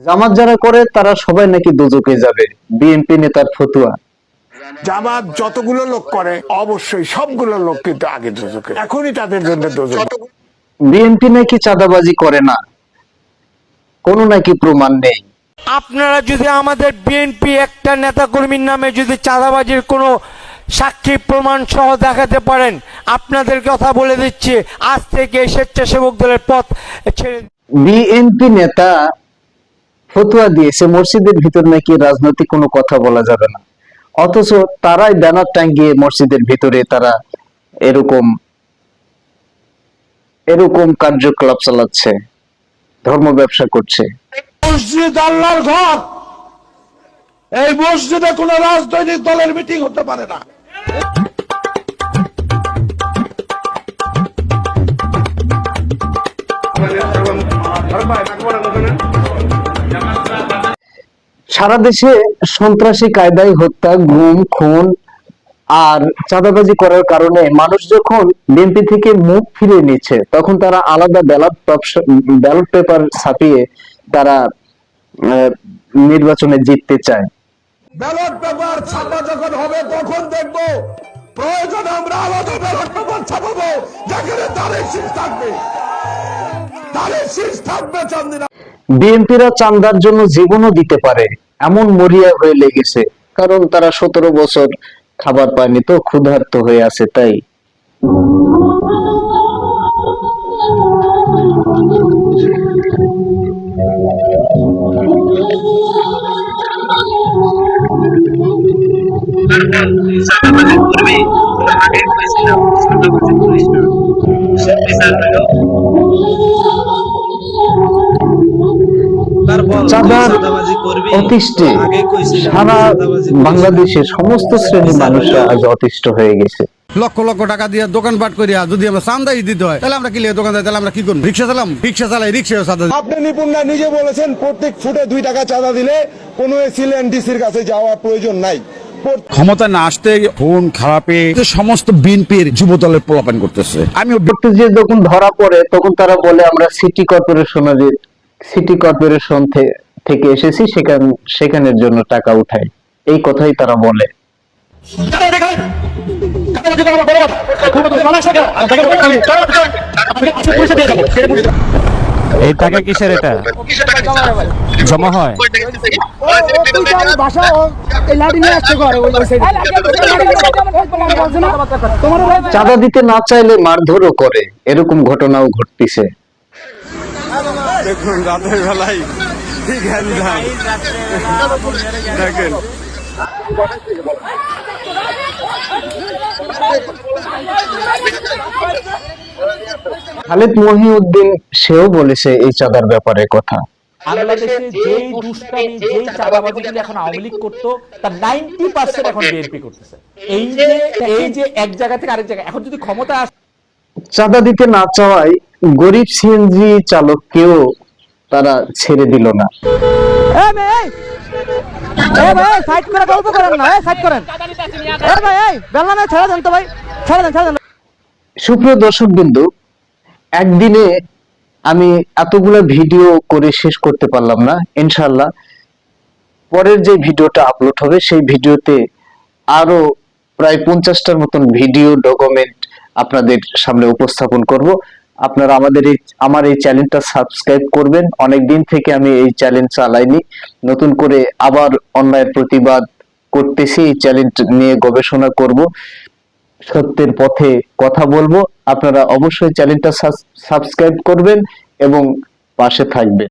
জামাত যারা করে তারা সবাই নাকি দুজকে যাবে। বিএনপি নেতার ফতুয়া। জামাত যতগুলো লোক করে অবশ্যই সবগুলো লোক কিন্তু আগে দোজকে এখনই তাদের জন্য দোজক বিএনপি নাকি চাঁদাবাজি করে না? কোনো নাকি প্রমাণ নেই। আপনারা যদি আমাদের বিএনপি একটা নেতাকর্মীর নামে যদি চাঁদাবাজির কোনো সাক্ষী প্রমাণ সহ দেখাতে পারেন আপনাদের কথা বলে দিচ্ছি আজ থেকে স্বেচ্ছাসেবক দলের পথ ছেড়ে বিএনপি নেতা ফতুয়া দিয়েছে মসজিদের ভিতর নাকি রাজনৈতিক কোনো কথা বলা যাবে না। অথচ তারাই ব্যানার টাঙ্গিয়ে মসজিদের ভিতরে তারা এরকম এরকম কার্যকলাপ চালাচ্ছে, ধর্ম ব্যবসা করছে। মসজিদ আল্লাহর ঘর। এই মসজিদে কোন রাজনৈতিক দলের মিটিং হতে পারে না। সারা দেশে সন্ত্রাসী কায়দায় হত্যা গুম খুন আর চাঁদাবাজি করার কারণে মানুষ যখন বিএনপি থেকে মুখ ফিরে নিচ্ছে তখন তারা আলাদা ব্যালট ব্যালট পেপার ছাপিয়ে তারা নির্বাচনে জিততে চায়। ব্যালট পেপার ছাপা যখন হবে তখন দেখব প্রয়োজনে আমরা আলাদা ব্যালট পেপার ছাপাবো যেখানে শীষ থাকবে। শীষ থাকবে চান্দিনা বিএনপিরা চান্দার জন্য জীবনও দিতে পারে। এমন মরিয়া হয়ে লেগেছে, কারণ তারা সতেরো বছর খাবার পায়নি তো, ক্ষুধার্ত হয়ে আছে তাই। চাঁদার অতিষ্ঠে সারা বাংলাদেশে সমস্ত শ্রেণির মানুষরা আজ অতিষ্ঠ হয়ে গেছে। লক্ষ লক্ষ টাকা দিয়ে দোকানপাট করিয়া যদি আমরা চান্দাই দিতে হয় তাহলে আমরা কি লিখে দোকান তাহলে আমরা কি করব? রিক্সা চালাম? রিক্সা চালাই রিক্সা চাঁদা আপনি নিপুণরা নিজে বলেছেন প্রত্যেক ফুটে দুই টাকা চাঁদা দিলে কোনো এসিলেন ডিসির কাছে যাওয়ার প্রয়োজন নাই। ক্ষমতা না আসতে ফোন খারাপে সমস্ত বিএনপির যুব দলের পোলাপান করতেছে। আমি যে যখন ধরা পড়ে তখন তারা বলে আমরা সিটি কর্পোরেশনের সিটি কর্পোরেশন থেকে এসেছি সেখান সেখানের জন্য টাকা উঠাই। এই কথাই তারা বলে। এই টাকা কিসের এটা? জমা হয়? চাঁদা দিতে না চাইলে মারধরও করে। এরকম ঘটনাও ঘটতিছে। দেখুন রাতের বেলায় ঠিক দেখেন। খালেদ মহিউদ্দিন সেও বলেছে এই চাঁদার ব্যাপারে কথা। বাংলাদেশে যেই দুষ্টামি যেই চাঁদাবাজিগুলো এখন আওয়ামী লীগ করতো তার নাইনটি পার্সেন্ট এখন বিএনপি করতেছে। এই যে এই যে এক জায়গা থেকে আরেক জায়গা এখন যদি ক্ষমতা আসে চাঁদা দিতে না চাওয়ায় গরিব সিএনজি চালককেও তারা ছেড়ে দিল না। সাইড করে গল্প করেন না সাইড করেন। ভাই বেলা ছেড়ে দেন তো ভাই ছেড়ে দেন ছেড়ে দেন। সুপ্রিয় দর্শক বিন্দু একদিনে আমি এতগুলো ভিডিও করে শেষ করতে পারলাম না ইনশাল্লাহ পরের যে ভিডিওটা আপলোড হবে সেই ভিডিওতে আরও প্রায় পঞ্চাশটার মতন ভিডিও ডকুমেন্ট আপনাদের সামনে উপস্থাপন করব। আপনারা আমাদের এই, আমার এই চ্যানেলটা সাবস্ক্রাইব করবেন। অনেক দিন থেকে আমি এই চ্যানেল চালাইনি। নতুন করে আবার অন্যায়ের প্রতিবাদ করতেছি, এই চ্যানেল নিয়ে গবেষণা করব। সত্যের পথে কথা বলব। আপনারা অবশ্যই চ্যানেলটা সাবস্ক্রাইব করবেন এবং পাশে থাকবেন।